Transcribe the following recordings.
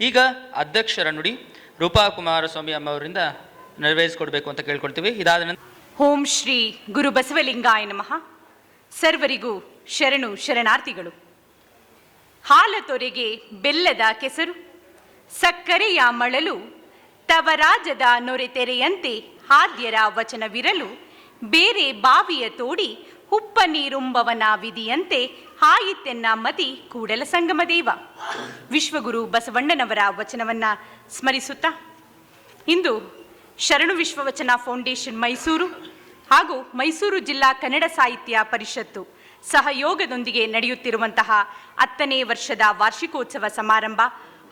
ಈಗ ಅಧ್ಯಕ್ಷರ ನುಡಿ ರೂಪಾ ಕುಮಾರಸ್ವಾಮಿ ಅಮ್ಮವರಿಂದ ನೆರವೇರಿಸಿಕೊಡ್ಬೇಕು ಅಂತ ಕೇಳ್ಕೊಳ್ತೀವಿ. ಇದಾದ ನಂತರ ಓಂ ಶ್ರೀ ಗುರು ಬಸವಲಿಂಗಾಯ ನಮಃ. ಸರ್ವರಿಗೂ ಶರಣು ಶರಣಾರ್ಥಿಗಳು. ಹಾಲ ತೊರೆಗೆ ಬೆಲ್ಲದ ಕೆಸರು, ಸಕ್ಕರೆಯ ಮಳಲು, ತವರಾಜದ ನೊರೆತೆರೆಯಂತೆ ಹಾದ್ಯರ ವಚನವಿರಲು, ಬೇರೆ ಬಾವಿಯ ತೋಡಿ ಹುಪ್ಪ ನೀರುಂಬವನ ವಿಧಿಯಂತೆ ಹಾಯಿತೆನ್ನ ಮತಿ ಕೂಡಲ ಸಂಗಮ ದೇವ. ವಿಶ್ವಗುರು ಬಸವಣ್ಣನವರ ವಚನವನ್ನ ಸ್ಮರಿಸುತ್ತಾ, ಇಂದು ಶರಣು ವಿಶ್ವವಚನ ಫೌಂಡೇಶನ್ ಮೈಸೂರು ಹಾಗೂ ಮೈಸೂರು ಜಿಲ್ಲಾ ಕನ್ನಡ ಸಾಹಿತ್ಯ ಪರಿಷತ್ತು ಸಹಯೋಗದೊಂದಿಗೆ ನಡೆಯುತ್ತಿರುವಂತಹ ಹತ್ತನೇ ವರ್ಷದ ವಾರ್ಷಿಕೋತ್ಸವ ಸಮಾರಂಭ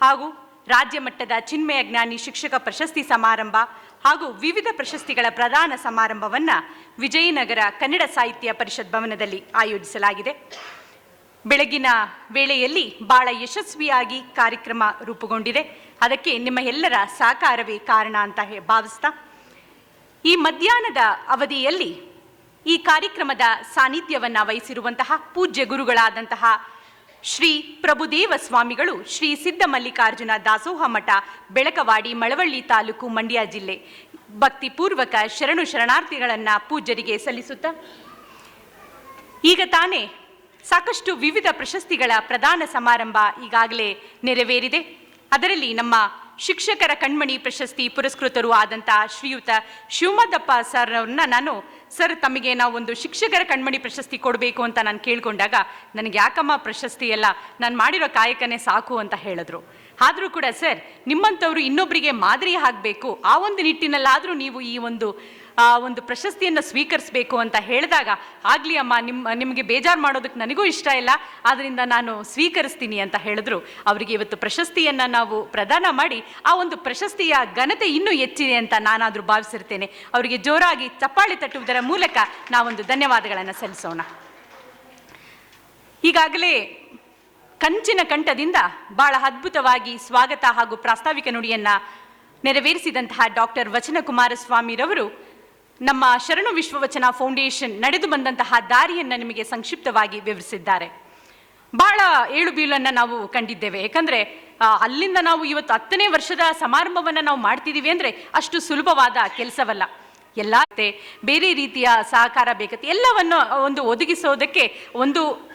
ಹಾಗೂ ರಾಜ್ಯ ಮಟ್ಟದ ಚಿನ್ಮಯ ಜ್ಞಾನಿ ಶಿಕ್ಷಕ ಪ್ರಶಸ್ತಿ ಸಮಾರಂಭ ಹಾಗೂ ವಿವಿಧ ಪ್ರಶಸ್ತಿಗಳ ಪ್ರದಾನ ಸಮಾರಂಭವನ್ನು ವಿಜಯನಗರ ಕನ್ನಡ ಸಾಹಿತ್ಯ ಪರಿಷತ್ ಭವನದಲ್ಲಿ ಆಯೋಜಿಸಲಾಗಿದೆ. ಬೆಳಗಿನ ವೇಳೆಯಲ್ಲಿ ಬಹಳ ಯಶಸ್ವಿಯಾಗಿ ಕಾರ್ಯಕ್ರಮ ರೂಪುಗೊಂಡಿದೆ. ಅದಕ್ಕೆ ನಿಮ್ಮ ಎಲ್ಲರ ಸಹಕಾರವೇ ಕಾರಣ ಅಂತ ಭಾವಿಸ್ತಾ. ಈ ಮಧ್ಯಾಹ್ನದ ಅವಧಿಯಲ್ಲಿ ಈ ಕಾರ್ಯಕ್ರಮದ ಸಾನ್ನಿಧ್ಯವನ್ನು ವಹಿಸಿರುವಂತಹ ಪೂಜ್ಯ ಗುರುಗಳಾದಂತಹ ಶ್ರೀ ಪ್ರಭುದೇವ ಸ್ವಾಮಿಗಳು ಶ್ರೀ ಸಿದ್ಧ ಮಲ್ಲಿಕಾರ್ಜುನ ದಾಸೋಹ ಮಠ, ಬೆಳಕವಾಡಿ, ಮಳವಳ್ಳಿ ತಾಲೂಕು, ಮಂಡ್ಯ ಜಿಲ್ಲೆ. ಭಕ್ತಿಪೂರ್ವಕ ಶರಣು ಶರಣಾರ್ಥಿಗಳನ್ನ ಪೂಜ್ಯರಿಗೆ ಸಲ್ಲಿಸುತ್ತಾ, ಈಗ ತಾನೇ ಸಾಕಷ್ಟು ವಿವಿಧ ಪ್ರಶಸ್ತಿಗಳ ಪ್ರದಾನ ಸಮಾರಂಭ ಈಗಾಗಲೇ ನೆರವೇರಿದೆ. ಅದರಲ್ಲಿ ನಮ್ಮ ಶಿಕ್ಷಕರ ಕಣ್ಮಣಿ ಪ್ರಶಸ್ತಿ ಪುರಸ್ಕೃತರು ಆದಂತಹ ಶ್ರೀಯುತ ಶಿವಮದಪ್ಪ ಸರ್ ಅವ್ರನ್ನ ನಾನು ಸರ್, ತಮಗೆ ನಾವು ಒಂದು ಶಿಕ್ಷಕರ ಕಣ್ಮಣಿ ಪ್ರಶಸ್ತಿ ಕೊಡಬೇಕು ಅಂತ ನಾನು ಕೇಳಿಕೊಂಡಾಗ ನನಗೆ ಯಾಕಮ್ಮ ಪ್ರಶಸ್ತಿ ಎಲ್ಲ ನಾನು ಮಾಡಿರೋ ಕಾಯಕನೇ ಸಾಕು ಅಂತ ಹೇಳಿದ್ರು. ಆದರೂ ಕೂಡ, ಸರ್, ನಿಮ್ಮಂಥವ್ರು ಇನ್ನೊಬ್ಬರಿಗೆ ಮಾದರಿ ಆಗಬೇಕು. ಆ ಒಂದು ನಿಟ್ಟಿನಲ್ಲಾದರೂ ನೀವು ಈ ಒಂದು, ಆ ಒಂದು ಪ್ರಶಸ್ತಿಯನ್ನು ಸ್ವೀಕರಿಸಬೇಕು ಅಂತ ಹೇಳಿದಾಗ, ಆಗಲಿ ಅಮ್ಮ ನಿಮ್ಮ ನಿಮಗೆ ಬೇಜಾರು ಮಾಡೋದಕ್ಕೆ ನನಗೂ ಇಷ್ಟ ಇಲ್ಲ ಆದ್ದರಿಂದ ನಾನು ಸ್ವೀಕರಿಸ್ತೀನಿ ಅಂತ ಹೇಳಿದ್ರು. ಅವರಿಗೆ ಇವತ್ತು ಪ್ರಶಸ್ತಿಯನ್ನು ನಾವು ಪ್ರದಾನ ಮಾಡಿ, ಆ ಒಂದು ಪ್ರಶಸ್ತಿಯ ಘನತೆ ಇನ್ನೂ ಹೆಚ್ಚಿದೆ ಅಂತ ನಾನಾದರೂ ಭಾವಿಸಿರ್ತೇನೆ. ಅವರಿಗೆ ಜೋರಾಗಿ ಚಪ್ಪಾಳೆ ತಟ್ಟುವುದರ ಮೂಲಕ ನಾವೊಂದು ಧನ್ಯವಾದಗಳನ್ನು ಸಲ್ಲಿಸೋಣ. ಈಗಾಗಲೇ ಕಂಚಿನ ಕಂಠದಿಂದ ಬಹಳ ಅದ್ಭುತವಾಗಿ ಸ್ವಾಗತ ಹಾಗೂ ಪ್ರಾಸ್ತಾವಿಕ ನುಡಿಯನ್ನ ನೆರವೇರಿಸಿದಂತಹ ಡಾಕ್ಟರ್ ವಚನ ಕುಮಾರಸ್ವಾಮಿರವರು ನಮ್ಮ ಶರಣು ವಿಶ್ವವಚನ ಫೌಂಡೇಶನ್ ನಡೆದು ಬಂದಂತಹ ದಾರಿಯನ್ನ ನಿಮಗೆ ಸಂಕ್ಷಿಪ್ತವಾಗಿ ವಿವರಿಸಿದ್ದಾರೆ. ಬಹಳ ಏಳು ನಾವು ಕಂಡಿದ್ದೇವೆ. ಯಾಕಂದ್ರೆ ಅಲ್ಲಿಂದ ನಾವು ಇವತ್ತು ಹತ್ತನೇ ವರ್ಷದ ಸಮಾರಂಭವನ್ನ ನಾವು ಮಾಡ್ತಿದ್ದೀವಿ ಅಂದ್ರೆ ಅಷ್ಟು ಸುಲಭವಾದ ಕೆಲಸವಲ್ಲ. ಎಲ್ಲ ಬೇರೆ ರೀತಿಯ ಸಹಕಾರ ಬೇಕತ್ತೆ. ಎಲ್ಲವನ್ನು ಒಂದು ಒದಗಿಸೋದಕ್ಕೆ ಒಂದು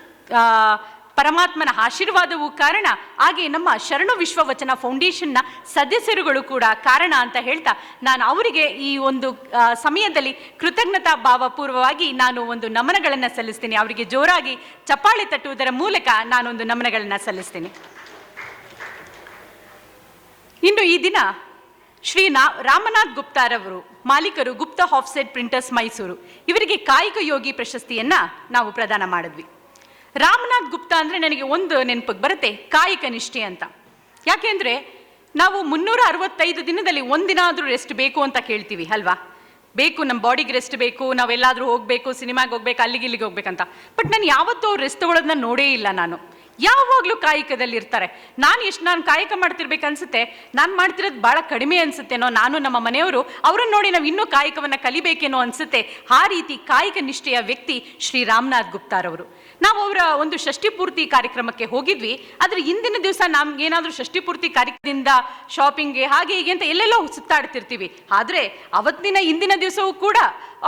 ಪರಮಾತ್ಮನ ಆಶೀರ್ವಾದವು ಕಾರಣ ಹಾಗೆ ನಮ್ಮ ಶರಣು ವಿಶ್ವವಚನ ಫೌಂಡೇಶನ್ನ ಸದಸ್ಯರುಗಳು ಕೂಡ ಕಾರಣ ಅಂತ ಹೇಳ್ತಾ ನಾನು ಅವರಿಗೆ ಈ ಒಂದು ಸಮಯದಲ್ಲಿ ಕೃತಜ್ಞತಾ ಭಾವಪೂರ್ವವಾಗಿ ನಾನು ಒಂದು ನಮನಗಳನ್ನು ಸಲ್ಲಿಸ್ತೀನಿ. ಅವರಿಗೆ ಜೋರಾಗಿ ಚಪ್ಪಾಳೆ ತಟ್ಟುವುದರ ಮೂಲಕ ನಾನೊಂದು ನಮನಗಳನ್ನು ಸಲ್ಲಿಸ್ತೀನಿ. ಇನ್ನು ಈ ದಿನ ಶ್ರೀ ನಾ, ರಾಮನಾಥ್ ಗುಪ್ತಾರವರು, ಮಾಲೀಕರು ಗುಪ್ತಾ ಆಫ್ಸೆಟ್ ಪ್ರಿಂಟರ್ಸ್ ಮೈಸೂರು, ಇವರಿಗೆ ಕಾಯಕ ಯೋಗಿ ಪ್ರಶಸ್ತಿಯನ್ನ ನಾವು ಪ್ರದಾನ ಮಾಡಿದ್ವಿ. ರಾಮನಾಥ್ ಗುಪ್ತಾ ಅಂದ್ರೆ ನನಗೆ ಒಂದು ನೆನಪಿಗೆ ಬರುತ್ತೆ, ಕಾಯಕ ನಿಷ್ಠೆ ಅಂತ. ಯಾಕೆಂದ್ರೆ ನಾವು ಮುನ್ನೂರ ಅರವತ್ತೈದು ದಿನದಲ್ಲಿ ಒಂದಿನ ರೆಸ್ಟ್ ಬೇಕು ಅಂತ ಕೇಳ್ತೀವಿ, ಅಲ್ವಾ? ಬೇಕು ನಮ್ಮ ಬಾಡಿಗೆ ರೆಸ್ಟ್ ಬೇಕು, ನಾವೆಲ್ಲಾದ್ರೂ ಹೋಗ್ಬೇಕು ಸಿನಿಮಾಗೆ ಹೋಗ್ಬೇಕು, ಅಲ್ಲಿಗೆ ಇಲ್ಲಿಗೆ ಹೋಗ್ಬೇಕಂತ. ಬಟ್ ನಾನು ಯಾವತ್ತೂ ಅವ್ರು ರೆಸ್ಟ್ ತಗೊಳ್ಳೋದನ್ನ ನೋಡೇ ಇಲ್ಲ ನಾನು. ಯಾವಾಗಲೂ ಕಾಯಕದಲ್ಲಿ ಇರ್ತಾರೆ ನಾನು ಎಷ್ಟು ನಾನು ಕಾಯಕ ಮಾಡ್ತಿರ್ಬೇಕು ಅನ್ಸುತ್ತೆ ನಾನು ಮಾಡ್ತಿರೋದು ಭಾಳ ಕಡಿಮೆ ಅನ್ಸುತ್ತೇನೋ, ನಾನು ನಮ್ಮ ಮನೆಯವರು, ಅವರನ್ನು ನೋಡಿ ನಾವು ಇನ್ನೂ ಕಾಯಕವನ್ನು ಕಲಿಬೇಕೇನೋ ಅನ್ಸುತ್ತೆ, ಆ ರೀತಿ ಕಾಯಕ ನಿಷ್ಠೆಯ ವ್ಯಕ್ತಿ ಶ್ರೀ ರಾಮನಾಥ್ ಗುಪ್ತಾರವರು. ನಾವು ಅವರ ಒಂದು ಷಷ್ಠಿ ಪೂರ್ತಿ ಕಾರ್ಯಕ್ರಮಕ್ಕೆ ಹೋಗಿದ್ವಿ. ಆದರೆ ಇಂದಿನ ದಿವಸ ನಮ್ಗೆ ಏನಾದರೂ ಷಷ್ಠಿ ಪೂರ್ತಿ ಕಾರ್ಯಕ್ರಮದಿಂದ ಶಾಪಿಂಗ್ಗೆ ಹಾಗೆ ಹೀಗೆ ಅಂತ ಎಲ್ಲೆಲ್ಲೋ ಸುತ್ತಾಡ್ತಿರ್ತೀವಿ. ಆದರೆ ಅವತ್ತಿನ ಇಂದಿನ ದಿವಸವೂ ಕೂಡ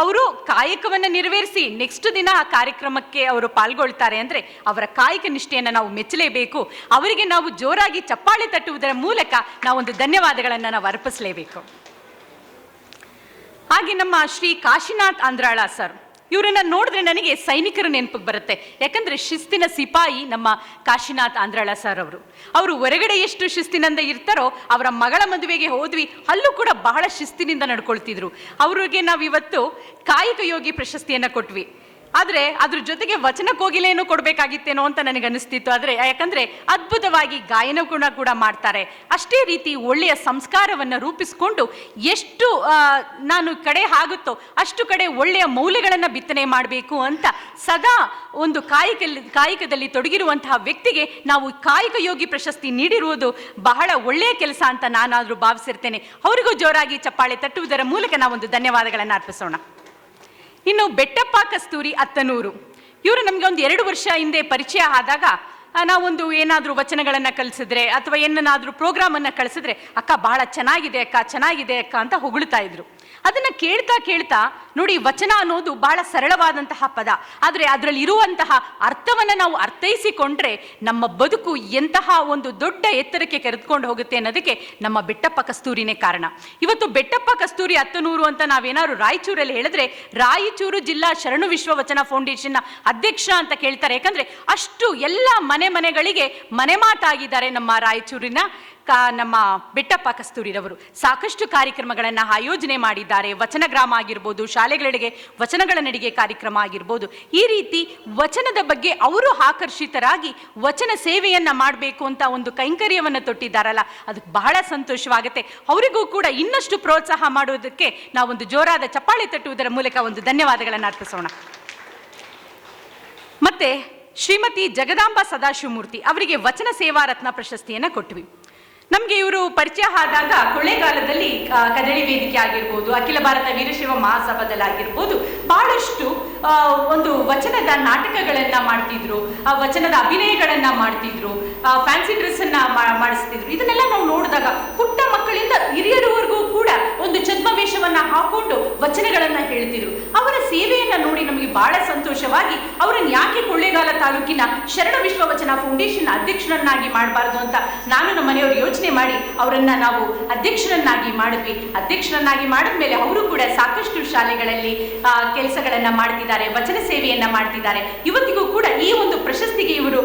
ಅವರು ಕಾಯಕವನ್ನು ನೆರವೇರಿಸಿ ನೆಕ್ಸ್ಟ್ ದಿನ ಆ ಕಾರ್ಯಕ್ರಮಕ್ಕೆ ಅವರು ಪಾಲ್ಗೊಳ್ತಾರೆ ಅಂದರೆ ಅವರ ಕಾಯಕ ನಿಷ್ಠೆಯನ್ನು ನಾವು ಮೆಚ್ಚಲೇಬೇಕು. ಅವರಿಗೆ ನಾವು ಜೋರಾಗಿ ಚಪ್ಪಾಳೆ ತಟ್ಟುವುದರ ಮೂಲಕ ನಾವೊಂದು ಧನ್ಯವಾದಗಳನ್ನು ನಾವು ಅರ್ಪಿಸಲೇಬೇಕು. ಹಾಗೆ ನಮ್ಮ ಶ್ರೀ ಕಾಶಿನಾಥ್ ಅಂದ್ರಾಳ ಸರ್. ಇವರನ್ನ ನೋಡಿದ್ರೆ ನನಗೆ ಸೈನಿಕರ ನೆನಪಿಗೆ ಬರುತ್ತೆ. ಯಾಕಂದ್ರೆ ಶಿಸ್ತಿನ ಸಿಪಾಯಿ ನಮ್ಮ ಕಾಶಿನಾಥ್ ಆಂಧ್ರಾಳ ಸರ್ ಅವರು. ಅವರು ಹೊರಗಡೆ ಎಷ್ಟು ಶಿಸ್ತಿನಿಂದ ಇರ್ತಾರೋ ಅವರ ಮಗಳ ಮದುವೆಗೆ ಹೋದ್ವಿ, ಅಲ್ಲೂ ಕೂಡ ಬಹಳ ಶಿಸ್ತಿನಿಂದ ನಡ್ಕೊಳ್ತಿದ್ರು. ಅವ್ರಿಗೆ ನಾವು ಇವತ್ತು ಕಾಯಕ ಯೋಗಿ ಪ್ರಶಸ್ತಿಯನ್ನ ಕೊಟ್ವಿ. ಆದರೆ ಅದ್ರ ಜೊತೆಗೆ ವಚನ ಕೋಗಿಲೆಯನ್ನು ಕೊಡಬೇಕಾಗಿತ್ತೇನೋ ಅಂತ ನನಗೆ ಅನಿಸ್ತಿತ್ತು ಆದರೆ ಯಾಕಂದ್ರೆ ಅದ್ಭುತವಾಗಿ ಗಾಯನ ಗುಣ ಕೂಡ ಮಾಡ್ತಾರೆ. ಅಷ್ಟೇ ರೀತಿ ಒಳ್ಳೆಯ ಸಂಸ್ಕಾರವನ್ನು ರೂಪಿಸಿಕೊಂಡು ಎಷ್ಟು ನಾನು ಕಡೆ ಆಗುತ್ತೋ ಅಷ್ಟು ಕಡೆ ಒಳ್ಳೆಯ ಮೌಲ್ಯಗಳನ್ನು ಬಿತ್ತನೆ ಮಾಡಬೇಕು ಅಂತ ಸದಾ ಒಂದು ಕಾಯಕ ಕಾಯಕದಲ್ಲಿ ತೊಡಗಿರುವಂತಹ ವ್ಯಕ್ತಿಗೆ ನಾವು ಕಾಯಕ ಯೋಗಿ ಪ್ರಶಸ್ತಿ ನೀಡಿರುವುದು ಬಹಳ ಒಳ್ಳೆಯ ಕೆಲಸ ಅಂತ ನಾನಾದರೂ ಭಾವಿಸಿರ್ತೇನೆ. ಅವರಿಗೂ ಜೋರಾಗಿ ಚಪ್ಪಾಳೆ ತಟ್ಟುವುದರ ಮೂಲಕ ನಾವೊಂದು ಧನ್ಯವಾದಗಳನ್ನು ಅರ್ಪಿಸೋಣ. ಇನ್ನು ಬೆಟ್ಟಪ್ಪ ಕಸ್ತೂರಿ ಅತ್ತನೂರು. ಇವರು ನಮಗೆ ಒಂದು ಎರಡು ವರ್ಷ ಹಿಂದೆ ಪರಿಚಯ ಆದಾಗ ನಾವೊಂದು ಏನಾದರೂ ವಚನಗಳನ್ನು ಕಲಿಸಿದ್ರೆ ಅಥವಾ ಏನನ್ನಾದರೂ ಪ್ರೋಗ್ರಾಮನ್ನು ಕಳಿಸಿದ್ರೆ, ಅಕ್ಕ ಬಹಳ ಚೆನ್ನಾಗಿದೆ ಅಕ್ಕ ಚೆನ್ನಾಗಿದೆ ಅಕ್ಕ ಅಂತ ಹೊಗಳ್ತಾ ಇದ್ರು. ಅದನ್ನ ಕೇಳ್ತಾ ಕೇಳ್ತಾ ನೋಡಿ ವಚನ ಅನ್ನೋದು ಬಹಳ ಸರಳವಾದಂತಹ ಪದ. ಆದರೆ ಅದರಲ್ಲಿ ಇರುವಂತಹ ಅರ್ಥವನ್ನ ನಾವು ಅರ್ಥೈಸಿಕೊಂಡ್ರೆ ನಮ್ಮ ಬದುಕು ಎಂತಹ ಒಂದು ದೊಡ್ಡ ಎತ್ತರಕ್ಕೆ ಕರೆದುಕೊಂಡು ಹೋಗುತ್ತೆ ಅನ್ನೋದಕ್ಕೆ ನಮ್ಮ ಬೆಟ್ಟಪ್ಪ ಕಸ್ತೂರಿನೇ ಕಾರಣ. ಇವತ್ತು ಬೆಟ್ಟಪ್ಪ ಕಸ್ತೂರಿ ಹತ್ತನೂರು ಅಂತ ನಾವೇನಾದ್ರು ರಾಯಚೂರಲ್ಲಿ ಹೇಳಿದ್ರೆ ರಾಯಚೂರು ಜಿಲ್ಲಾ ಶರಣು ವಿಶ್ವ ವಚನ ಫೌಂಡೇಶನ್ನ ಅಧ್ಯಕ್ಷ ಅಂತ ಕೇಳ್ತಾರೆ. ಯಾಕಂದ್ರೆ ಅಷ್ಟು ಎಲ್ಲ ಮನೆ ಮನೆಗಳಿಗೆ ಮನೆ ಮಾತಾಗಿದ್ದಾರೆ ನಮ್ಮ ರಾಯಚೂರಿನ ನಮ್ಮ ಬೆಟ್ಟಪ್ಪ ಕಸ್ತೂರಿರವರು ಸಾಕಷ್ಟು ಕಾರ್ಯಕ್ರಮಗಳನ್ನು ಆಯೋಜನೆ ಮಾಡಿದ್ದಾರೆ. ವಚನ ಗ್ರಾಮ ಆಗಿರ್ಬೋದು ಶಾಲೆಗಳಿಗೆ ವಚನಗಳ ನಡಿಗೆ ಕಾರ್ಯಕ್ರಮ ಆಗಿರ್ಬೋದು. ಈ ರೀತಿ ವಚನದ ಬಗ್ಗೆ ಅವರು ಆಕರ್ಷಿತರಾಗಿ ವಚನ ಸೇವೆಯನ್ನು ಮಾಡಬೇಕು ಅಂತ ಒಂದು ಕೈಂಕರ್ಯವನ್ನು ತೊಟ್ಟಿದ್ದಾರಲ್ಲ ಅದಕ್ಕೆ ಬಹಳ ಸಂತೋಷವಾಗುತ್ತೆ. ಅವರಿಗೂ ಕೂಡ ಇನ್ನಷ್ಟು ಪ್ರೋತ್ಸಾಹ ಮಾಡುವುದಕ್ಕೆ ನಾವೊಂದು ಜೋರಾದ ಚಪ್ಪಾಳೆ ತಟ್ಟುವುದರ ಮೂಲಕ ಒಂದು ಧನ್ಯವಾದಗಳನ್ನು ಅರ್ಪಿಸೋಣ. ಮತ್ತೆ ಶ್ರೀಮತಿ ಜಗದಾಂಬ ಸದಾಶಿವಮೂರ್ತಿ ಅವರಿಗೆ ವಚನ ಸೇವಾ ರತ್ನ ಪ್ರಶಸ್ತಿಯನ್ನ ಕೊಟ್ವಿ. ನಮಗೆ ಇವರು ಪರಿಚಯ ಆದಾಗ ಕೊಳೆಗಾಲದಲ್ಲಿ ಕದಳಿ ವೇದಿಕೆ ಆಗಿರ್ಬೋದು, ಅಖಿಲ ಭಾರತ ವೀರಶೈವ ಮಹಾಸಭಾದಲ್ಲಾಗಿರ್ಬೋದು ಬಹಳಷ್ಟು ಒಂದು ವಚನದ ನಾಟಕಗಳನ್ನ ಮಾಡ್ತಿದ್ರು, ಆ, ವಚನದ ಅಭಿನಯಗಳನ್ನ ಮಾಡ್ತಿದ್ರು ಫ್ಯಾನ್ಸಿ ಡ್ರೆಸ್ ಅನ್ನ ಮಾಡಿಸ್ತಿದ್ರು. ಇದನ್ನೆಲ್ಲ ನಾವು ನೋಡಿದಾಗ ಪುಟ್ಟ ಮಕ್ಕಳಿಂದ ಹಿರಿಯರವರೆಗೂ ಕೂಡ ಒಂದು ಛದ್ಮವೇಷವನ್ನ ಹಾಕೊಂಡು ವಚನಗಳನ್ನ ಹೇಳ್ತಿದ್ರು. ಅವರ ಸೇವೆಯನ್ನ ನೋಡಿ ನಮಗೆ ಬಹಳ ಸಂತೋಷವಾಗಿ ಅವರನ್ನು ಯಾಕೆ ಕೊಳ್ಳೇಗಾಲ ತಾಲೂಕಿನ ಶರಣ ವಿಶ್ವ ವಚನ ಫೌಂಡೇಶನ್ ಅಧ್ಯಕ್ಷರನ್ನಾಗಿ ಮಾಡಬಾರ್ದು ಅಂತ ನಾನು ನಮ್ಮ ಮನೆಯವರು ಯೋಚನೆ ಮಾಡಿ ಅವರನ್ನು ನಾವು ಅಧ್ಯಕ್ಷರನ್ನಾಗಿ ಮಾಡಿದ್ವಿ. ಅಧ್ಯಕ್ಷರನ್ನಾಗಿ ಮಾಡಿದ್ಮೇಲೆ ಅವರು ಕೂಡ ಸಾಕಷ್ಟು ಶಾಲೆಗಳಲ್ಲಿ ಕೆಲಸಗಳನ್ನು ಮಾಡ್ತಿದ್ದಾರೆ, ವಚನ ಸೇವೆಯನ್ನ ಮಾಡ್ತಿದ್ದಾರೆ. ಇವತ್ತಿಗೂ ಕೂಡ ಈ ಒಂದು ಪ್ರಶಸ್ತಿಗೆ ಇವರು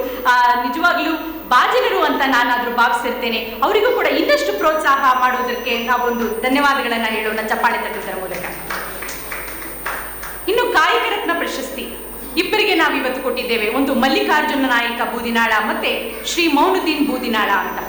ನಿಜವಾಗಲೂ ಬಾಜನರು ಅಂತ ನಾನಾದ್ರೂ ಭಾವಿಸಿರ್ತೇನೆ. ಅವರಿಗೂ ಕೂಡ ಇನ್ನಷ್ಟು ಪ್ರೋತ್ಸಾಹ ಮಾಡುವುದಕ್ಕೆ ನಾವೊಂದು ಧನ್ಯವಾದಗಳನ್ನ ಹೇಳೋಣ ಚಪ್ಪಾಳೆ ತಟ್ಟುವುದರ ಮೂಲಕ. ಇನ್ನು ಕಾಯಕ ರತ್ನ ಪ್ರಶಸ್ತಿ. ಇಬ್ಬರಿಗೆ ನಾವು ಇವತ್ತು ಕೊಟ್ಟಿದ್ದೇವೆ. ಒಂದು ಮಲ್ಲಿಕಾರ್ಜುನ ನಾಯಕ ಬೂದಿನಾಳ ಮತ್ತೆ ಶ್ರೀ ಮೌನುದ್ದೀನ್ ಬೂದಿನಾಳ ಅಂತ.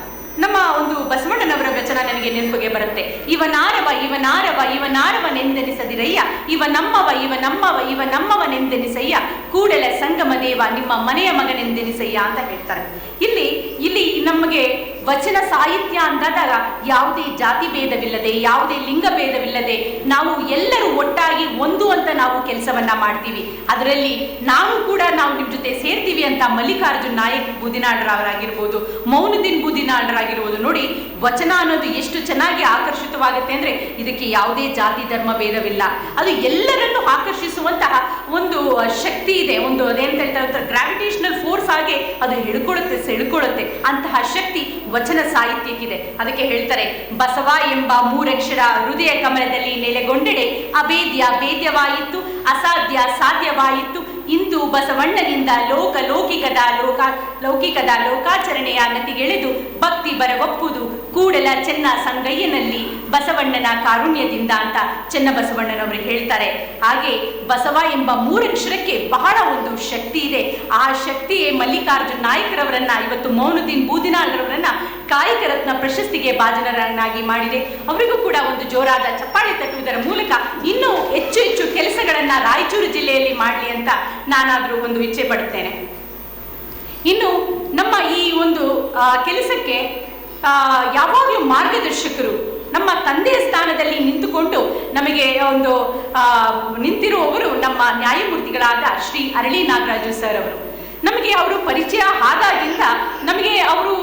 ನಮ್ಮ ಒಂದು ಬಸವಣ್ಣನವರ ವಚನ ನನಗೆ ನೆನಪಿಗೆ ಬರುತ್ತೆ. ಇವನಾರವ ಇವನಾರವ ಇವನಾರವನೆಂದೆನಿಸದಿರಯ್ಯ ಇವ ನಮ್ಮವ ಇವ ನಮ್ಮವ, ಇವ ನಮ್ಮವನೆಂದೆನಿಸಯ್ಯ ಕೂಡಲ ಸಂಗಮ ದೇವ, ನಿಮ್ಮ ಮನೆಯ ಮಗನೆಂದೆನಿಸಯ್ಯ ಅಂತ ಹೇಳ್ತಾರೆ. ಇಲ್ಲಿ ಇಲ್ಲಿ ನಮಗೆ ವಚನ ಸಾಹಿತ್ಯ ಅಂದಾದಾಗ ಯಾವುದೇ ಜಾತಿ ಭೇದವಿಲ್ಲದೆ, ಯಾವುದೇ ಲಿಂಗ ಭೇದವಿಲ್ಲದೆ ನಾವು ಎಲ್ಲರೂ ಒಟ್ಟಾಗಿ ಒಂದು ಅಂತ ನಾವು ಕೆಲಸವನ್ನ ಮಾಡ್ತೀವಿ. ಅದರಲ್ಲಿ ನಾವು ಕೂಡ ನಾವು ನಿಮ್ ಜೊತೆ ಸೇರ್ತೀವಿ ಅಂತ ಮಲ್ಲಿಕಾರ್ಜುನ್ ನಾಯಕ್ ಬುದಿನಾಳರಾಗಿರ್ಬೋದು ಮೌನುದ್ದೀನ್ ಬುದಿನಾಳರಾಗಿರ್ಬೋದು ನೋಡಿ, ವಚನ ಅನ್ನೋದು ಎಷ್ಟು ಚೆನ್ನಾಗಿ ಆಕರ್ಷಿತವಾಗುತ್ತೆ ಅಂದ್ರೆ ಇದಕ್ಕೆ ಯಾವುದೇ ಜಾತಿ, ಧರ್ಮ, ಭೇದವಿಲ್ಲ. ಅದು ಎಲ್ಲರನ್ನು ಆಕರ್ಷಿಸುವಂತಹ ಒಂದು ಶಕ್ತಿ ಇದೆ. ಒಂದು ಅದೇಂತ ಹೇಳ್ತಾರೆ ಗ್ರಾವಿಟೇಷನಲ್ ಫೋರ್ಸ್ ಆಗಿ ಅದು ಹಿಡ್ಕೊಳ್ಳುತ್ತೆ ಸೆಳ್ಕೊಳ್ಳುತ್ತೆ ಅಂತಹ ಶಕ್ತಿ ವಚನ ಸಾಹಿತ್ಯಕ್ಕಿದೆ. ಅದಕ್ಕೆ ಹೇಳ್ತಾರೆ, ಬಸವ ಎಂಬ ಮೂರಕ್ಷರ ಹೃದಯ ಕಮಲದಲ್ಲಿ ನೆಲೆಗೊಂಡೆಡೆ ಅಭೇದ್ಯ ಭೇದ್ಯವಾಯಿತು ಅಸಾಧ್ಯ ಸಾಧ್ಯವಾಯಿತು. ಇಂದು ಬಸವಣ್ಣನಿಂದ ಲೋಕ ಲೌಕಿಕದ ಲೋಕ ಲೌಕಿಕದ ಲೋಕಾಚರಣೆಯ ನತಿಗೆಳೆದು ಭಕ್ತಿ ಬರವಪ್ಪುದು. ಕೂಡಲ ಚೆನ್ನ ಸಂಗಯ್ಯನಲ್ಲಿ ಬಸವಣ್ಣನ ಕಾರುಣ್ಯದಿಂದ ಅಂತ ಚೆನ್ನ ಬಸವಣ್ಣನವರು ಹೇಳ್ತಾರೆ. ಹಾಗೆ ಬಸವ ಎಂಬ ಮೂರಕ್ಷರಕ್ಕೆ ಬಹಳ ಒಂದು ಶಕ್ತಿ ಇದೆ. ಆ ಶಕ್ತಿಯೇ ಮಲ್ಲಿಕಾರ್ಜುನ್ ನಾಯಕರವರನ್ನ, ಇವತ್ತು ಮೌನುದ್ದೀನ್ ಬೂದಿನಾಳ್ರವರನ್ನ ಕಾಯಕ ರತ್ನ ಪ್ರಶಸ್ತಿಗೆ ಭಾಜನರನ್ನಾಗಿ ಮಾಡಿದೆ. ಅವರಿಗೂ ಕೂಡ ಒಂದು ಜೋರಾದ ಚಪ್ಪಾಳೆ ತಟ್ಟುವುದರ ಮೂಲಕ ಇನ್ನೂ ಹೆಚ್ಚು ಹೆಚ್ಚು ಕೆಲಸಗಳನ್ನ ರಾಯಚೂರು ಜಿಲ್ಲೆಯಲ್ಲಿ ಮಾಡಲಿ ಅಂತ ನಾನಾದರೂ ಒಂದು ಇಚ್ಛೆ ಪಡುತ್ತೇನೆ. ಇನ್ನು ನಮ್ಮ ಈ ಒಂದು ಕೆಲಸಕ್ಕೆ ಯಾವಾಗಲೂ ಮಾರ್ಗದರ್ಶಕರು ನಮ್ಮ ತಂದೆಯ ಸ್ಥಾನದಲ್ಲಿ ನಿಂತುಕೊಂಡು ನಮಗೆ ಒಂದು ನಿಂತಿರುವವರು ನಮ್ಮ ನ್ಯಾಯಮೂರ್ತಿಗಳಾದ ಶ್ರೀ ಅರಳಿ ನಾಗರಾಜು ಸರ್ ಅವರು. ನಮಗೆ ಅವರು ಪರಿಚಯ ಆದಾಗಿಂದ ನಮಗೆ ಅವರು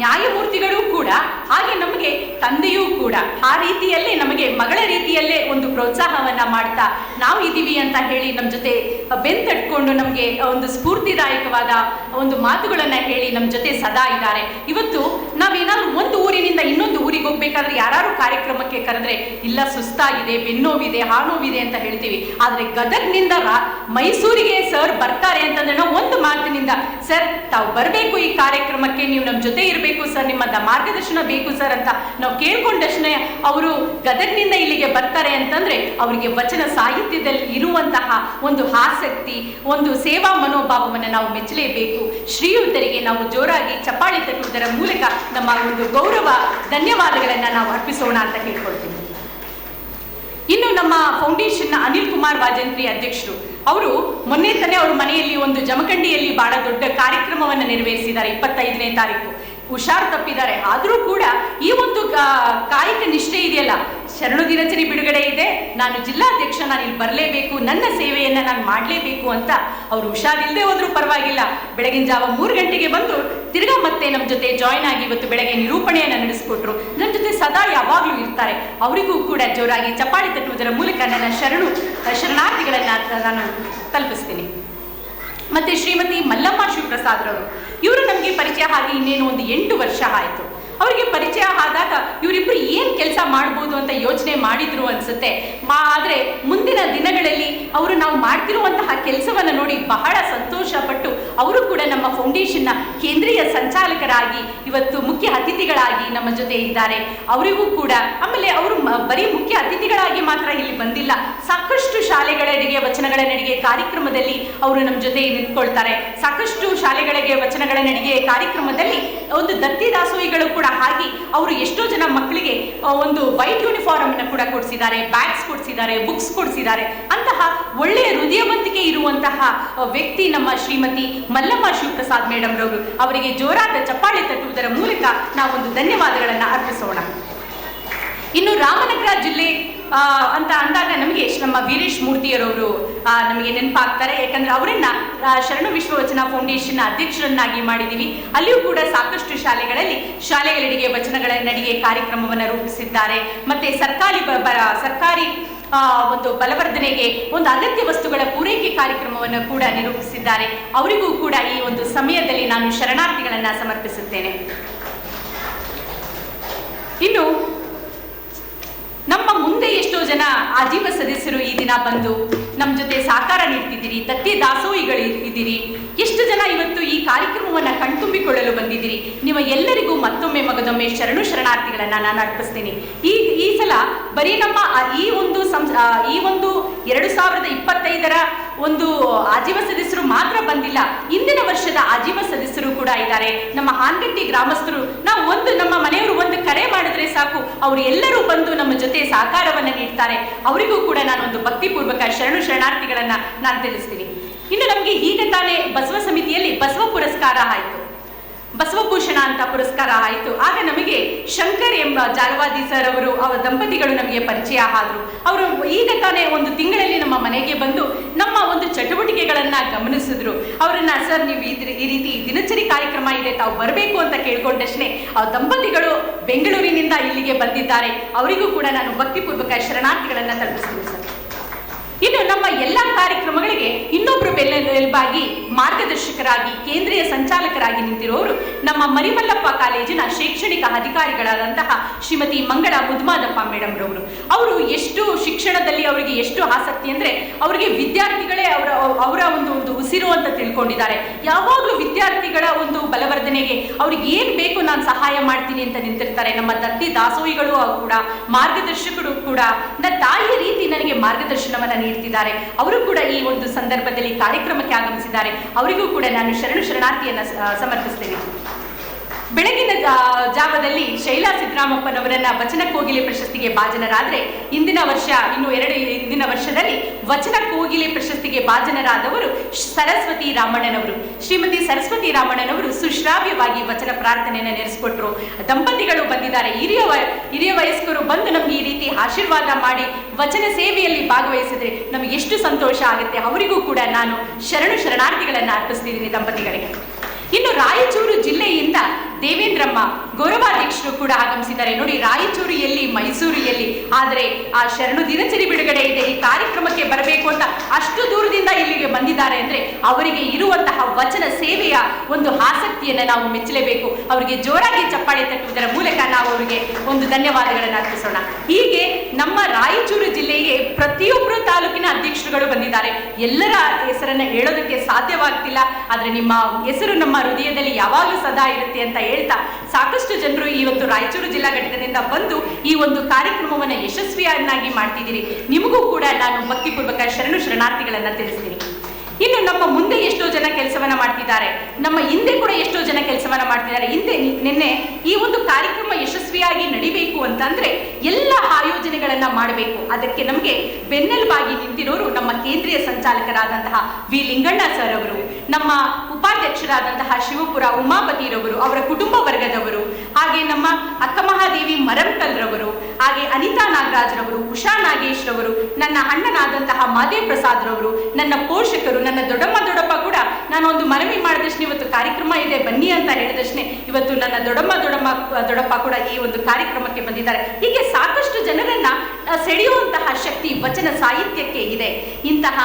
ನ್ಯಾಯಮೂರ್ತಿಗಳು ಕೂಡ, ಹಾಗೆ ನಮಗೆ ತಂದೆಯೂ ಕೂಡ, ಆ ರೀತಿಯಲ್ಲೇ ನಮಗೆ ಮಗಳ ರೀತಿಯಲ್ಲೇ ಒಂದು ಪ್ರೋತ್ಸಾಹವನ್ನ ಮಾಡ್ತಾ ನಾವು ಇದ್ದೀವಿ ಅಂತ ಹೇಳಿ ನಮ್ಮ ಜೊತೆ ಬೆಂತಟ್ಕೊಂಡು ನಮಗೆ ಒಂದು ಸ್ಫೂರ್ತಿದಾಯಕವಾದ ಒಂದು ಮಾತುಗಳನ್ನ ಹೇಳಿ ನಮ್ಮ ಜೊತೆ ಸದಾ ಇದ್ದಾರೆ. ಇವತ್ತು ನಾವೇನಾದ್ರೂ ಒಂದು ಊರಿನಿಂದ ಇನ್ನೊಂದು ಊರಿಗೆ ಹೋಗ್ಬೇಕಾದ್ರೆ ಯಾರು ಕಾರ್ಯಕ್ರಮಕ್ಕೆ ಕರೆದ್ರೆ, ಇಲ್ಲ ಸುಸ್ತಾಗಿದೆ, ಬೆನ್ನೋವಿದೆ, ಹಾನೋವಿದೆ ಅಂತ ಹೇಳ್ತೀವಿ. ಆದ್ರೆ ಗದಗ್ನಿಂದ ಮೈಸೂರಿಗೆ ಸರ್ ಬರ್ತಾರೆ ಅಂತಂದ್ರೆ ನಾವು ಒಂದು ಮಾತಿನಿಂದ, ಸರ್, ತಾವು ಬರಬೇಕು ಈ ಕಾರ್ಯಕ್ರಮಕ್ಕೆ, ನೀವು ನಮ್ಮ ಜೊತೆ ಇರಬೇಕು, ಸರ್ ನಿಮ್ಮ ಮಾರ್ಗದರ್ಶನ ಬೇಕು, ಸರ್, ಅಂತ ನಾವು ಕೇಳ್ಕೊಂಡಷ್ಟೇ ಅವರು ಗದಗ್ನಿಂದ ಇಲ್ಲಿಗೆ ಬರ್ತಾರೆ ಅಂತಂದ್ರೆ, ಅವರಿಗೆ ವಚನ ಸಾಹಿತ್ಯದಲ್ಲಿ ಇರುವಂತಹ ಒಂದು ಆಸಕ್ತಿ, ಒಂದು ಸೇವಾ ಮನೋಭಾವವನ್ನು ನಾವು ಮೆಚ್ಚಲೇಬೇಕು. ಶ್ರೀಯುತರಿಗೆ ನಾವು ಜೋರಾಗಿ ಚಪ್ಪಾಳಿ ತಟ್ಟುವುದರ ಮೂಲಕ ನಮ್ಮ ಒಂದು ಗೌರವ, ಧನ್ಯವಾದಗಳನ್ನ ನಾವು ಅರ್ಪಿಸೋಣ ಅಂತ ಕೇಳ್ಕೊಳ್ತೀವಿ ಇನ್ನು ನಮ್ಮ ಫೌಂಡೇಶನ್ನ ಅನಿಲ್ ಕುಮಾರ್ ವಾಜಂತ್ರಿ ಅಧ್ಯಕ್ಷರು ಅವರು ಮೊನ್ನೆ ತಾನೇ ಅವ್ರ ಮನೆಯಲ್ಲಿ ಒಂದು ಜಮಖಂಡಿಯಲ್ಲಿ ಬಹಳ ದೊಡ್ಡ ಕಾರ್ಯಕ್ರಮವನ್ನು ನೆರವೇರಿಸಿದ್ದಾರೆ, ಇಪ್ಪತ್ತೈದನೇ ತಾರೀಕು. ಹುಷಾರ್ ತಪ್ಪಿದ್ದಾರೆ. ಆದರೂ ಕೂಡ ಈ ಒಂದು ಕಾಯಕ ನಿಷ್ಠೆ ಇದೆಯಲ್ಲ ಶರಣು ದಿನಚರಿ ಬಿಡುಗಡೆ ಇದೆ. ನಾನು ಜಿಲ್ಲಾಧ್ಯಕ್ಷ, ನಾನು ಇಲ್ಲಿ ಬರಲೇಬೇಕು. ನನ್ನ ಸೇವೆಯನ್ನ ನಾನು ಮಾಡಲೇಬೇಕು ಅಂತ ಅವರು ಹುಷಾರಿಲ್ಲದೆ ಹೋದರೂ ಪರವಾಗಿಲ್ಲ. ಬೆಳಗಿನ ಜಾವ ಮೂರು ಗಂಟೆಗೆ ಬಂದು ತಿರ್ಗಾ ಮತ್ತೆ ನಮ್ಮ ಜೊತೆ ಜಾಯ್ನ್ ಆಗಿ ಇವತ್ತು ಬೆಳಗ್ಗೆ ನಿರೂಪಣೆಯನ್ನು ನಡೆಸಿಕೊಟ್ರು. ನನ್ನ ಜೊತೆ ಸದಾ ಯಾವಾಗಲೂ ಇರ್ತಾರೆ. ಅವರಿಗೂ ಕೂಡ ಜೋರಾಗಿ ಚಪ್ಪಾಳಿ ತಟ್ಟುವುದರ ಮೂಲಕ ನನ್ನ ಶರಣು, ಶರಣಾರ್ಥಿಗಳನ್ನ ನಾನು ತಲುಪಿಸ್ತೀನಿ. ಮತ್ತೆ ಶ್ರೀಮತಿ ಮಲ್ಲಮ್ಮ ಶಿವಪ್ರಸಾದ್ರವರು ಇವರು ನಮಗೆ ಪರಿಚಯ ಆಗಿ ಇನ್ನೇನು ಒಂದು ಎಂಟು ವರ್ಷ ಆಯಿತು. ಅವರಿಗೆ ಪರಿಚಯ ಆದಾಗ ಇವರಿಬ್ರು ಏನ್ ಕೆಲಸ ಮಾಡ್ಬೋದು ಅಂತ ಯೋಚನೆ ಮಾಡಿದ್ರು ಅನ್ಸುತ್ತೆ. ಮಾ ಆದ್ರೆ ಮುಂದಿನ ದಿನಗಳಲ್ಲಿ ಅವರು ನಾವು ಮಾಡ್ತಿರುವಂತಹ ಕೆಲಸವನ್ನ ನೋಡಿ ಬಹಳ ಸಂತೋಷ ಪಟ್ಟು ಅವರು ಕೂಡ ನಮ್ಮ ಫೌಂಡೇಶನ್ನ ಕೇಂದ್ರೀಯ ಸಂಚಾಲಕರಾಗಿ, ಇವತ್ತು ಮುಖ್ಯ ಅತಿಥಿಗಳಾಗಿ ನಮ್ಮ ಜೊತೆ ಇದ್ದಾರೆ. ಅವರಿಗೂ ಕೂಡ, ಆಮೇಲೆ ಅವರು ಬರೀ ಮುಖ್ಯ ಅತಿಥಿಗಳಾಗಿ ಮಾತ್ರ ಇಲ್ಲಿ ಬಂದಿಲ್ಲ. ಸಾಕಷ್ಟು ಶಾಲೆಗಳಿಗೆ ವಚನಗಳ ನಡಿಗೆ ಕಾರ್ಯಕ್ರಮದಲ್ಲಿ ಅವರು ನಮ್ಮ ಜೊತೆ ನಿಂತ್ಕೊಳ್ತಾರೆ. ಸಾಕಷ್ಟು ಶಾಲೆಗಳಿಗೆ ವಚನಗಳ ನಡಿಗೆ ಕಾರ್ಯಕ್ರಮದಲ್ಲಿ ಒಂದು ದತ್ತಿ ದಾಸೋಹಿಗಳು ಕೂಡ ಹಾಗೆ ಅವರು ಎಷ್ಟೋ ಜನ ಮಕ್ಕಳಿಗೆ ಒಂದು ವೈಟ್ ಯೂನಿಫಾರ್ಮ್ ಅನ್ನು ಕೂಡ ಕೊಡಿಸಿದ್ದಾರೆ. Bags ಕೊಡಿಸಿದ್ದಾರೆ, books ಕೊಡಿಸಿದ್ದಾರೆ. ಅಂತಹ ಒಳ್ಳೆಯ ಹೃದಯವಂತಿಕೆ ಇರುವಂತಹ ವ್ಯಕ್ತಿ ನಮ್ಮ ಶ್ರೀಮತಿ ಮಲ್ಲಮ್ಮ ಶಿವಪ್ರಸಾದ್ ಮೇಡಮ್ ರವರು. ಅವರಿಗೆ ಜೋರಾದ ಚಪ್ಪಾಳೆ ತಟ್ಟುವುದರ ಮೂಲಕ ನಾವೊಂದು ಧನ್ಯವಾದಗಳನ್ನ ಅರ್ಪಿಸೋಣ. ಇನ್ನು ರಾಮನಗರ ಜಿಲ್ಲೆ ಅಂತ ಅಂದಾಗ ನಮಗೆ ನಮ್ಮ ವೀರೇಶ್ ಮೂರ್ತಿಯರವರು ನಮಗೆ ನೆನಪಾಗ್ತಾರೆ. ಯಾಕಂದ್ರೆ ಅವರನ್ನ ಶರಣು ವಿಶ್ವವಚನ ಫೌಂಡೇಶನ್ ಅಧ್ಯಕ್ಷರನ್ನಾಗಿ ಮಾಡಿದ್ದೀವಿ ಅಲ್ಲಿಯೂ ಕೂಡ ಸಾಕಷ್ಟು ಶಾಲೆಗಳಲ್ಲಿ ಶಾಲೆಗಳಿಗೆ ವಚನಗಳ ನಡಿಗೆ ಕಾರ್ಯಕ್ರಮವನ್ನು ರೂಪಿಸಿದ್ದಾರೆ. ಮತ್ತೆ ಸರ್ಕಾರಿ ಸರ್ಕಾರಿ ಒಂದು ಬಲವರ್ಧನೆಗೆ ಒಂದು ಅಗತ್ಯ ವಸ್ತುಗಳ ಪೂರೈಕೆ ಕಾರ್ಯಕ್ರಮವನ್ನು ಕೂಡ ನಿರೂಪಿಸಿದ್ದಾರೆ. ಅವರಿಗೂ ಕೂಡ ಈ ಒಂದು ಸಮಯದಲ್ಲಿ ನಾನು ಶರಣಾರ್ಥಿಗಳನ್ನ ಸಮರ್ಪಿಸುತ್ತೇನೆ. ಇನ್ನು ನಮ್ಮ ಮುಂದೆ ಎಷ್ಟೋ ಜನ ಆಜೀವ ಸದಸ್ಯರು ಈ ದಿನ ಬಂದು ನಮ್ಮ ಜೊತೆ ಸಹಕಾರ ನೀಡ್ತಿದ್ದೀರಿ ತತ್ತಿ ದಾಸೋಹಿಗಳು ಇದ್ದೀರಿ. ಎಷ್ಟು ಜನ ಇವತ್ತು ಈ ಕಾರ್ಯಕ್ರಮವನ್ನ ಕಣ್ತುಂಬಿಕೊಳ್ಳಲು ಬಂದಿದ್ದೀರಿ. ನಿಮ್ಮ ಎಲ್ಲರಿಗೂ ಮತ್ತೊಮ್ಮೆ ಮಗದೊಮ್ಮೆ ಶರಣು ಶರಣಾರ್ಥಿಗಳನ್ನು ನಾನು ಅರ್ಪಿಸ್ತೀನಿ. ಈ ಈ ಸಲ ಬರೀ ನಮ್ಮ ಈ ಒಂದು ಈ ಒಂದು ಎರಡು ಸಾವಿರದ ಇಪ್ಪತ್ತೈದರ ಒಂದು ಆಜೀವ ಸದಸ್ಯರು ಮಾತ್ರ ಬಂದಿಲ್ಲ. ಇಂದಿನ ವರ್ಷದ ಆಜೀವ ಸದಸ್ಯರು ಕೂಡ ಇದ್ದಾರೆ. ನಮ್ಮ ಹಾನ್ಗಟ್ಟಿ ಗ್ರಾಮಸ್ಥರು, ನಾವು ಒಂದು ನಮ್ಮ ಮನೆಯವರು ಒಂದು ಕರೆ ಮಾಡಿದ್ರೆ ಸಾಕು. ಅವರು ಎಲ್ಲರೂ ಬಂದು ನಮ್ಮ ಜೊತೆ ಸಹಕಾರವನ್ನು ನೀಡ್ತಾರೆ. ಅವರಿಗೂ ಕೂಡ ನಾನು ಒಂದು ಭಕ್ತಿಪೂರ್ವಕ ಶರಣು ಶರಣಾರ್ಥಿಗಳನ್ನ ನಾನು ತಿಳಿಸ್ತೀನಿ. ಇನ್ನು ನಮಗೆ ಈಗ ತಾನೇ ಬಸವ ಸಮಿತಿಯಲ್ಲಿ ಬಸವ ಪುರಸ್ಕಾರ ಆಯಿತು. ಬಸವಭೂಷಣ ಅಂತ ಪುರಸ್ಕಾರ ಆಯಿತು. ಆಗ ನಮಗೆ ಶಂಕರ್ ಎಂಬ ಜಾಲವಾದಿ ಸರ್ ಅವರು, ಅವರ ದಂಪತಿಗಳು ನಮಗೆ ಪರಿಚಯ ಆದರು. ಅವರು ಈಗ ತಾನೇ ಒಂದು ತಿಂಗಳಲ್ಲಿ ನಮ್ಮ ಮನೆಗೆ ಬಂದು ನಮ್ಮ ಒಂದು ಚಟುವಟಿಕೆಗಳನ್ನು ಗಮನಿಸಿದ್ರು. ಅವರನ್ನ, ಸರ್, ನೀವು ಈ ರೀತಿ ದಿನಚರಿ ಕಾರ್ಯಕ್ರಮ ಇದೆ, ತಾವು ಬರಬೇಕು ಅಂತ ಕೇಳ್ಕೊಂಡಷ್ಟೇ ಆ ದಂಪತಿಗಳು ಬೆಂಗಳೂರಿನಿಂದ ಇಲ್ಲಿಗೆ ಬಂದಿದ್ದಾರೆ. ಅವರಿಗೂ ಕೂಡ ನಾನು ಭಕ್ತಿಪೂರ್ವಕ ಶರಣಾರ್ಥಿಗಳನ್ನು ತಲುಪಿಸ್ತೀನಿ, ಸರ್. ಇನ್ನು ನಮ್ಮ ಎಲ್ಲ ಕಾರ್ಯಕ್ರಮಗಳಿಗೆ ಇನ್ನೊಬ್ಬರು ಬೆನ್ನೆಲುಬಾಗಿ ಮಾರ್ಗದರ್ಶಕರಾಗಿ ಕೇಂದ್ರೀಯ ಸಂಚಾಲಕರಾಗಿ ನಿಂತಿರುವವರು ನಮ್ಮ ಮರಿಮಲ್ಲಪ್ಪ ಕಾಲೇಜಿನ ಶೈಕ್ಷಣಿಕ ಅಧಿಕಾರಿಗಳಾದಂತಹ ಶ್ರೀಮತಿ ಮಂಗಳ ಮುದ್ಮಾದಪ್ಪ ಮೇಡಮ್ ರವರು. ಅವರು ಎಷ್ಟು ಶಿಕ್ಷಣದಲ್ಲಿ ಅವರಿಗೆ ಎಷ್ಟು ಆಸಕ್ತಿ ಅಂದ್ರೆ ಅವರಿಗೆ ವಿದ್ಯಾರ್ಥಿಗಳೇ ಅವರ ಅವರ ಒಂದು ಒಂದು ಉಸಿರು ಅಂತ ತಿಳ್ಕೊಂಡಿದ್ದಾರೆ. ಯಾವಾಗಲೂ ವಿದ್ಯಾರ್ಥಿಗಳ ಒಂದು ಬಲವರ್ಧನೆಗೆ ಅವ್ರಿಗೆ ಏನ್ ಬೇಕು ನಾನು ಸಹಾಯ ಮಾಡ್ತೀನಿ ಅಂತ ನಿಂತಿರ್ತಾರೆ. ನಮ್ಮ ದತ್ತಿ ದಾಸೋಹಿಗಳು ಕೂಡ, ಮಾರ್ಗದರ್ಶಕರು ಕೂಡ, ನನ್ನ ತಾಯಿಯ ರೀತಿ ನನಗೆ ಮಾರ್ಗದರ್ಶನವನ್ನ ನೀಡ್ತಿದ್ದಾರೆ. ಅವರು ಈ ಒಂದು ಸಂದರ್ಭದಲ್ಲಿ ಕಾರ್ಯಕ್ರಮಕ್ಕೆ ಆಗಮಿಸಿದ್ದಾರೆ. ಅವರಿಗೂ ಕೂಡ ನಾನು ಶರಣು ಶರಣಾರ್ಥಿಯನ್ನು ಸಮರ್ಪಿಸ್ತೇನೆ. ಬೆಳಗಿನ ಜಾವದಲ್ಲಿ ಶೈಲಾ ಸಿದ್ದರಾಮಪ್ಪನವರನ್ನ ವಚನ ಕೋಗಿಲೆ ಪ್ರಶಸ್ತಿಗೆ ಭಾಜನರಾದ್ರೆ ಇಂದಿನ ವರ್ಷ, ಇನ್ನು ಎರಡು ಇಂದಿನ ವರ್ಷದಲ್ಲಿ ವಚನ ಕೋಗಿಲೆ ಪ್ರಶಸ್ತಿಗೆ ಭಾಜನರಾದವರು ಸರಸ್ವತಿ ರಾಮಣ್ಣನವರು. ಶ್ರೀಮತಿ ಸರಸ್ವತಿ ರಾಮಣ್ಣನವರು ಸುಶ್ರಾವ್ಯವಾಗಿ ವಚನ ಪ್ರಾರ್ಥನೆಯನ್ನು ನೆರೆಸಿಕೊಟ್ರು. ದಂಪತಿಗಳು ಬಂದಿದ್ದಾರೆ. ಹಿರಿಯ ಹಿರಿಯ ವಯಸ್ಕರು ಬಂದು ನಮ್ಗೆ ಈ ರೀತಿ ಆಶೀರ್ವಾದ ಮಾಡಿ ವಚನ ಸೇವೆಯಲ್ಲಿ ಭಾಗವಹಿಸಿದ್ರೆ ನಮಗೆ ಎಷ್ಟು ಸಂತೋಷ ಆಗುತ್ತೆ. ಅವರಿಗೂ ಕೂಡ ನಾನು ಶರಣು ಶರಣಾರ್ಥಿಗಳನ್ನ ಅರ್ಪಿಸ್ತಿದ್ದೀನಿ ದಂಪತಿಗಳಿಗೆ. ಇನ್ನು ರಾಯಚೂರು ಜಿಲ್ಲೆಯಿಂದ ದೇವೇಂದ್ರಮ್ಮ ಗೌರವಾಧ್ಯಕ್ಷರು ಕೂಡ ಆಗಮಿಸಿದ್ದಾರೆ. ನೋಡಿ ರಾಯಚೂರು ಎಲ್ಲಿ ಮೈಸೂರು ಎಲ್ಲಿ ಆದರೆ ಆ ಶರಣು ದಿನಚರಿ ಬಿಡುಗಡೆ ಇದೆ. ಈ ಕಾರ್ಯಕ್ರಮಕ್ಕೆ ಬರಬೇಕು ಅಂತ ಅಷ್ಟು ದೂರದಿಂದ ಇಲ್ಲಿಗೆ ಬಂದಿದ್ದಾರೆ ಅಂದ್ರೆ ಅವರಿಗೆ ಇರುವಂತಹ ವಚನ ಸೇವೆಯ ಒಂದು ಆಸಕ್ತಿಯನ್ನ ನಾವು ಮೆಚ್ಚಲೇಬೇಕು. ಅವರಿಗೆ ಜೋರಾಗಿ ಚಪ್ಪಾಳೆ ತಟ್ಟುವುದರ ಮೂಲಕ ನಾವು ಅವರಿಗೆ ಒಂದು ಧನ್ಯವಾದಗಳನ್ನು ಅರ್ಪಿಸೋಣ. ಹೀಗೆ ನಮ್ಮ ರಾಯಚೂರು ಜಿಲ್ಲೆಗೆ ಪ್ರತಿಯೊಬ್ಬರು ತಾಲೂಕಿನ ಅಧ್ಯಕ್ಷರುಗಳು ಬಂದಿದ್ದಾರೆ. ಎಲ್ಲರ ಹೆಸರನ್ನ ಹೇಳೋದಕ್ಕೆ ಸಾಧ್ಯವಾಗ್ತಿಲ್ಲ. ಆದ್ರೆ ನಿಮ್ಮ ಹೆಸರು ನಮ್ಮ ಹೃದಯದಲ್ಲಿ ಯಾವಾಗಲೂ ಸದಾ ಇರುತ್ತೆ ಅಂತ ಹೇಳ್ತಾ, ಸಾಕಷ್ಟು ಜನರು ಈ ಒಂದು ರಾಯಚೂರು ಜಿಲ್ಲಾ ಘಟಕದಿಂದ ಬಂದು ಈ ಒಂದು ಕಾರ್ಯಕ್ರಮವನ್ನು ಯಶಸ್ವಿಯನ್ನಾಗಿ ಮಾಡ್ತಿದ್ದೀರಿ. ನಿಮಗೂ ಕೂಡ ನಾನು ಭಕ್ತಿಪೂರ್ವಕ ಶರಣು ಶರಣಾರ್ಥಿಗಳನ್ನ ತಿಳಿಸ್ತೀನಿ. ಇನ್ನು ನಮ್ಮ ಮುಂದೆ ಎಷ್ಟೋ ಜನ ಕೆಲಸವನ್ನ ಮಾಡ್ತಿದ್ದಾರೆ. ನಮ್ಮ ಹಿಂದೆ ಕೂಡ ಎಷ್ಟೋ ಜನ ಕೆಲಸವನ್ನ ಮಾಡ್ತಿದ್ದಾರೆ. ಹಿಂದೆ ನಿನ್ನೆ ಈ ಒಂದು ಕಾರ್ಯಕ್ರಮ ಯಶಸ್ವಿಯಾಗಿ ನಡಿಬೇಕು ಅಂತಂದ್ರೆ ಎಲ್ಲ ಆಯೋಜನೆಗಳನ್ನ ಮಾಡಬೇಕು. ಅದಕ್ಕೆ ನಮಗೆ ಬೆನ್ನೆಲುಬಾಗಿ ನಿಂತಿರೋರು ನಮ್ಮ ಕೇಂದ್ರೀಯ ಸಂಚಾಲಕರಾದಂತಹ ವಿ ಲಿಂಗಣ್ಣ ಸರ್ ಅವರು. ನಮ್ಮ ಉಪಾಧ್ಯಕ್ಷರಾದಂತಹ ಶಿವಪುರ ಉಮಾಪತಿರವರು, ಅವರ ಕುಟುಂಬ ವರ್ಗದವರು, ಹಾಗೆ ನಮ್ಮ ಅಕ್ಕ ಮಹಾದೇವಿ ರವರು ಹಾಗೆ ಅನಿತಾ ನಾಗರಾಜ್ ರವರು ಉಷಾ ನಾಗೇಶ್ ರವರು ನನ್ನ ಅಣ್ಣನಾದಂತಹ ಮಾದೇವ್ ಪ್ರಸಾದ್ ರವರು ನನ್ನ ಪೋಷಕರು, ನನ್ನ ದೊಡ್ಡಮ್ಮ ದೊಡ್ಡಪ್ಪ ಕೂಡ ನಾನು ಒಂದು ಮನವಿ ಮಾಡಿದಷ್ಟು ಇವತ್ತು ಕಾರ್ಯಕ್ರಮ ಇದೆ, ಬನ್ನಿ ಅಂತ ಹೇಳಿದಷ್ಟೇ ಇವತ್ತು ನನ್ನ ದೊಡ್ಡಮ್ಮ ದೊಡ್ಡಮ್ಮ, ದೊಡ್ಡಪ್ಪ ಕೂಡ ಈ ಒಂದು ಕಾರ್ಯಕ್ರಮಕ್ಕೆ ಬಂದಿದ್ದಾರೆ. ಹೀಗೆ ಸಾಕಷ್ಟು ಜನರನ್ನ ಸೆಳೆಯುವಂತಹ ಶಕ್ತಿ ವಚನ ಸಾಹಿತ್ಯಕ್ಕೆ ಇದೆ. ಇಂತಹ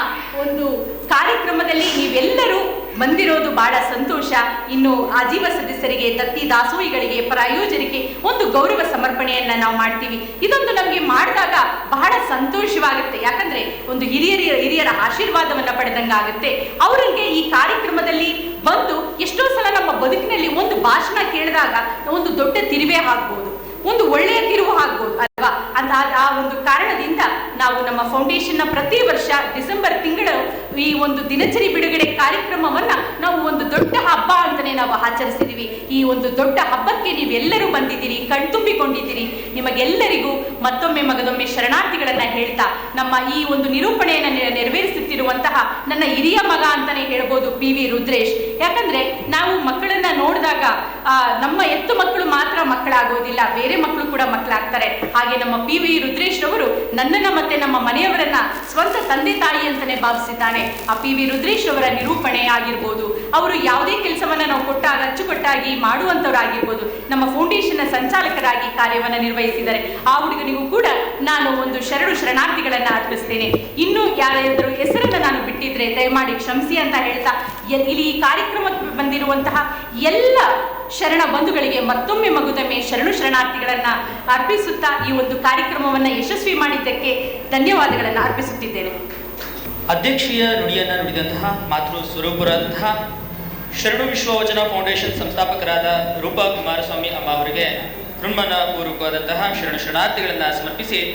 ಒಂದು ಕಾರ್ಯಕ್ರಮದಲ್ಲಿ ನೀವೆಲ್ಲರೂ ಬಂದಿರೋದು ಬಹಳ ಸಂತೋಷ. ಇನ್ನು ಆಜೀವ ಸದಸ್ಯರಿಗೆ, ದತ್ತಿ ದಾಸೋಹಿಗಳಿಗೆ ಪ್ರಾಯೋಜನೆಗೆ ಒಂದು ಗೌರವ ಸಮರ್ಪಣೆಯನ್ನ ನಾವು ಮಾಡ್ತೀವಿ. ಇದೊಂದು ನಮಗೆ ಮಾಡಿದಾಗ ಬಹಳ ಸಂತೋಷವಾಗುತ್ತೆ. ಯಾಕಂದ್ರೆ ಒಂದು ಹಿರಿಯರ ಹಿರಿಯರ ಆಶೀರ್ವಾದವನ್ನ ಪಡೆದಂಗಾಗುತ್ತೆ ಅವರಿಗೆ ಈ ಕಾರ್ಯಕ್ರಮದಲ್ಲಿ ಬಂದು ಎಷ್ಟೋ ಸಲ ನಮ್ಮ ಬದುಕಿನಲ್ಲಿ ಒಂದು ಭಾಷಣ ಕೇಳಿದಾಗ ಒಂದು ದೊಡ್ಡ ತಿರುವೆ ಆಗ್ಬೋದು. ಒಂದು ಒಳ್ಳೆಯ ತಿರುವು ಆಗ್ಬೋದು. ಅಲ್ವಾ? ಅಂತ ಆ- ಒಂದು ಕಾರಣದಿಂದ ನಾವು ನಮ್ಮ ಫೌಂಡೇಶನ್ನ ಪ್ರತಿ ವರ್ಷ ಡಿಸೆಂಬರ್ ತಿಂಗಳು ಈ ಒಂದು ದಿನಚರಿ ಬಿಡುಗಡೆ ಕಾರ್ಯಕ್ರಮವನ್ನ ನಾವು ಒಂದು ದೊಡ್ಡ ಹಬ್ಬ ಅಂತಾನೆ ನಾವು ಆಚರಿಸಿದೀವಿ. ಈ ಒಂದು ದೊಡ್ಡ ಹಬ್ಬಕ್ಕೆ ನೀವೆಲ್ಲರೂ ಬಂದಿದ್ದೀರಿ, ಕಣ್ತುಂಬಿಕೊಂಡಿದ್ದೀರಿ. ನಿಮಗೆಲ್ಲರಿಗೂ ಮತ್ತೊಮ್ಮೆ ಮಗದೊಮ್ಮೆ ಶರಣಾರ್ಥಿಗಳನ್ನ ಹೇಳ್ತಾ, ನಮ್ಮ ಈ ಒಂದು ನಿರೂಪಣೆಯನ್ನು ನೆರವೇರಿಸುತ್ತಿರುವಂತಹ ನನ್ನ ಹಿರಿಯ ಮಗ ಅಂತಾನೆ ಹೇಳ್ಬೋದು ಪಿ ವಿ ರುದ್ರೇಶ್. ಯಾಕಂದ್ರೆ ನಾವು ಮಕ್ಕಳನ್ನ ನೋಡಿದಾಗ ನಮ್ಮ ಎತ್ತು ಮಕ್ಕಳು ಮಾತ್ರ ಮಕ್ಕಳಾಗೋದಿಲ್ಲ, ಬೇರೆ ಮಕ್ಕಳು ಕೂಡ ಮಕ್ಕಳಾಗ್ತಾರೆ. ಹಾಗೆ ನಮ್ಮ ಪಿ ವಿ ರುದ್ರೇಶ್ ರವರು ನನ್ನನ್ನ ಮತ್ತೆ ನಮ್ಮ ಮನೆಯವರನ್ನ ಸ್ವಂತ ತಂದೆ ತಾಯಿ ಅಂತಾನೆ ಭಾವಿಸಿದ್ದಾನೆ. ಆ ಪಿ ವಿ ರುದ್ರೇಶ್ ಅವರ ನಿರೂಪಣೆ ಆಗಿರ್ಬೋದು ಅವರು ಯಾವುದೇ ಕೆಲಸವನ್ನ ನಾವು ಕೊಟ್ಟಾಗ ಅಚ್ಚುಕಟ್ಟಾಗಿ ಮಾಡುವಂತವರಾಗಿರ್ಬೋದು ನಮ್ಮ ಫೌಂಡೇಶನ್ ಸಂಚಾಲಕರಾಗಿ ಕಾರ್ಯವನ್ನ ನಿರ್ವಹಿಸಿದ್ದಾರೆ. ಆ ಹುಡುಗನಿಗೂ ಕೂಡ ನಾನು ಒಂದು ಶರಣು ಶರಣಾರ್ಥಿಗಳನ್ನು ಅರ್ಪಿಸ್ತೇನೆ. ಇನ್ನೂ ಯಾರಾದರೂ ಹೆಸರನ್ನ ನಾನು ಬಿಟ್ಟಿದ್ರೆ ದಯಮಾಡಿ ಕ್ಷಮಿಸಿ ಅಂತ ಹೇಳ್ತಾ ಇಲ್ಲಿ ಈ ಕಾರ್ಯಕ್ರಮಕ್ಕೆ ಬಂದಿರುವಂತಹ ಎಲ್ಲ ಶರಣ ಬಂಧುಗಳಿಗೆ ಮತ್ತೊಮ್ಮೆ ಮಗುದಮ್ಮೆ ಶರಣು ಶರಣಾರ್ಥಿಗಳನ್ನ ಅರ್ಪಿಸುತ್ತಾ ಈ ಒಂದು ಕಾರ್ಯಕ್ರಮವನ್ನ ಯಶಸ್ವಿ ಮಾಡಿದ್ದಕ್ಕೆ ಧನ್ಯವಾದಗಳನ್ನು ಅರ್ಪಿಸುತ್ತಿದ್ದೇನೆ. ಅಧ್ಯಕ್ಷೀಯ ನುಡಿಯನ್ನು ನುಡಿದಂತಹ ಮಾತೃ ಸ್ವರೂಪರಾದಂತಹ ಶರಣು ವಿಶ್ವವಚನ ಫೌಂಡೇಶನ್ ಸಂಸ್ಥಾಪಕರಾದ ರೂಪಾ ಕುಮಾರಸ್ವಾಮಿ ಅಮ್ಮ ಅವರಿಗೆ ಋಣ್ಮನ ಪೂರ್ವಕವಾದಂತಹ ಶರಣ ಶರಣಾರ್ಥಿಗಳನ್ನು ಸಮರ್ಪಿಸಿ